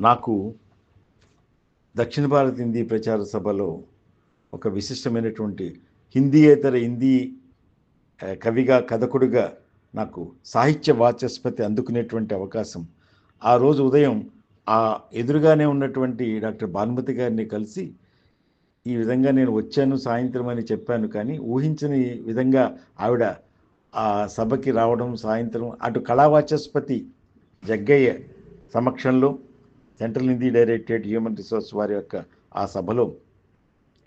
నాకు దక్షిణ భారత హిందీ ప్రచార సభలో ఒక విశిష్టమైనటువంటి హిందీయేతర హిందీ కవిగా కథకుడుగా నాకు సాహిత్య వాచస్పతి అందుకునేటువంటి అవకాశం. ఆ రోజు ఉదయం ఆ ఎదురుగానే ఉన్నటువంటి డాక్టర్ భానుమతి గారిని కలిసి ఈ విధంగా నేను వచ్చాను సాయంత్రం అని చెప్పాను. కానీ ఊహించని విధంగా ఆవిడ ఆ సభకి రావడం సాయంత్రం అటు కళావాచస్పతి జగ్గయ్య సమక్షంలో central Hindi directorate human resource వారి యొక్క ఆ సభలో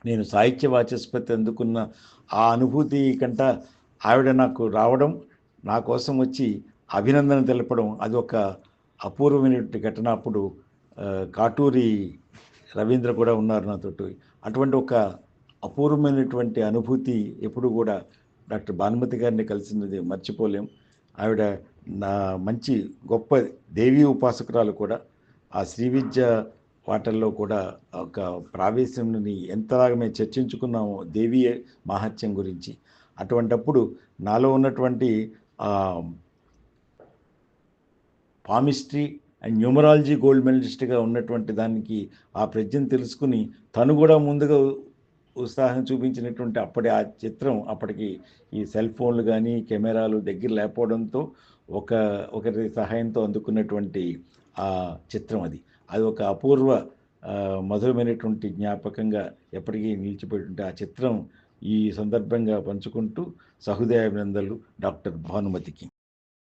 నేను సాహిత్య వాచస్పతి అందుకున్న ఆ అనుభూతి కంట ఆవిడ నాకు రావడం నా కోసం వచ్చి అభినందన తెలపడం అది ఒక అపూర్వమైనటువంటి ఘటన. అప్పుడు కాటూరి రవీంద్ర కూడా ఉన్నారు నాతోటి అటువంటి ఒక అపూర్వమైనటువంటి అనుభూతి ఎప్పుడు కూడా డాక్టర్ భానుమతి గారిని కలిసినది మర్చిపోలేం. ఆవిడ నా మంచి గొప్ప దేవీ ఉపాసకురాలు కూడా. ఆ శ్రీ విద్య వాటల్లో కూడా ఒక ప్రావేశంని ఎంతలాగా మేము చర్చించుకున్నామో దేవీ మహత్యం గురించి. అటువంటప్పుడు నాలో ఉన్నటువంటి పామిస్ట్రీ అండ్ న్యూమరాలజీ గోల్డ్ మెడలిస్ట్గా ఉన్నటువంటి దానికి ఆ ప్రజ్ఞను తెలుసుకుని తను కూడా ముందుగా ఉత్సాహం చూపించినటువంటి అప్పటి ఆ చిత్రం అప్పటికి ఈ సెల్ ఫోన్లు కానీ కెమెరాలు దగ్గర లేకపోవడంతో ఒక ఒకరి సహాయంతో అందుకున్నటువంటి ఆ చిత్రం అది. అది ఒక అపూర్వ మధురమైనటువంటి జ్ఞాపకంగా ఎప్పటికీ నిలిచిపోయినటువంటి ఆ చిత్రం ఈ సందర్భంగా పంచుకుంటూ సహృదయాభినందనలు డాక్టర్ భానుమతికి.